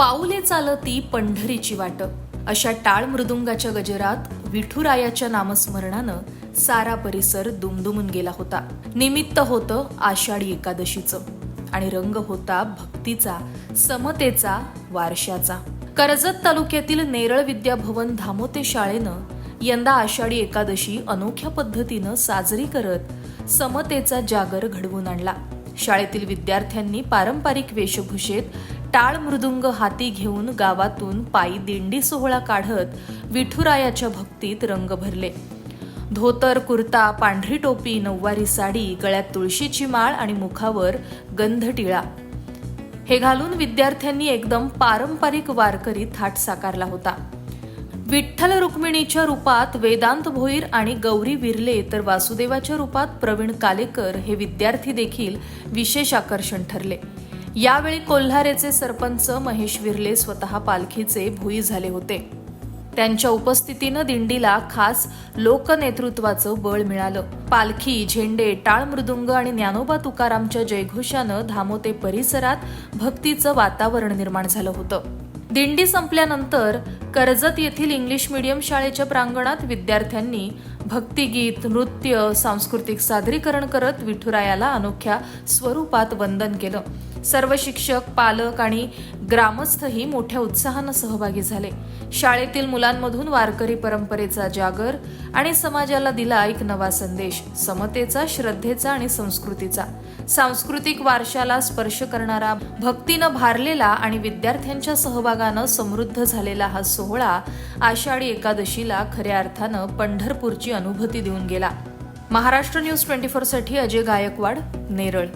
पाऊले चालती पंढरीची वाट. अशा टाळ मृदुंगाच्या गजरात विठुरायाच्या नामस्मरणानं सारा परिसर दुमदुमून गेला होता. निमित्त होतं आषाढी एकादशीचं. आणि रंग होता भक्तीचा समतेचा वारशाचा. कर्जत तालुक्यातील नेरळ विद्याभवन धामोते शाळेनं यंदा आषाढी एकादशी अनोख्या पद्धतीनं साजरी करत समतेचा जागर घडवून आणला. शाळेतील विद्यार्थ्यांनी पारंपरिक वेशभूषेत टाळ मृदुंग हाती घेऊन गावातून पायी दिंडी सोहळा काढत विठुरायाच्या भक्तीत रंग भरले. धोतर कुर्ता पांढरी टोपी नऊवारी साडी गळ्यात तुळशीची माळ आणि मुखावर गंधटिळा हे घालून विद्यार्थ्यांनी एकदम पारंपरिक वारकरी थाट साकारला होता. विठ्ठल रुक्मिणीच्या रूपात वेदांत भोईर आणि गौरी विरले तर वासुदेवाच्या रूपात प्रवीण कालेकर हे विद्यार्थी देखील विशेष आकर्षण ठरले. यावेळी कोल्हारेचे सरपंच महेश विर्ले स्वतः पालखीचे भुई झाले होते. त्यांच्या उपस्थितीनं दिंडीला खास लोकनेतृत्वाचं बळ मिळालं. पालखी झेंडे टाळ मृदुंग आणि ज्ञानोबा तुकारामच्या जयघोषानं धामोते परिसरात भक्तीचं वातावरण निर्माण झालं होतं. दिंडी संपल्यानंतर कर्जत येथील इंग्लिश मीडियम शाळेच्या प्रांगणात विद्यार्थ्यांनी भक्तिगीत नृत्य सांस्कृतिक सादरीकरण करत विठुरायाला अनोख्या स्वरूपात वंदन केलं. सर्व शिक्षक पालक आणि ग्रामस्थही मोठ्या उत्साहानं सहभागी झाले. शाळेतील मुलांमधून वारकरी परंपरेचा जागर आणि समाजाला दिला एक नवा संदेश समतेचा श्रद्धेचा आणि संस्कृतीचा. सांस्कृतिक वारशाला स्पर्श करणारा भक्तीनं भारलेला आणि विद्यार्थ्यांच्या सहभागानं समृद्ध झालेला हा सोहळा आषाढी एकादशीला खऱ्या अर्थानं पंढरपूरची अनुभूती देऊन गेला. महाराष्ट्र न्यूज ट्वेंटी साठी अजय गायकवाड नेरळ.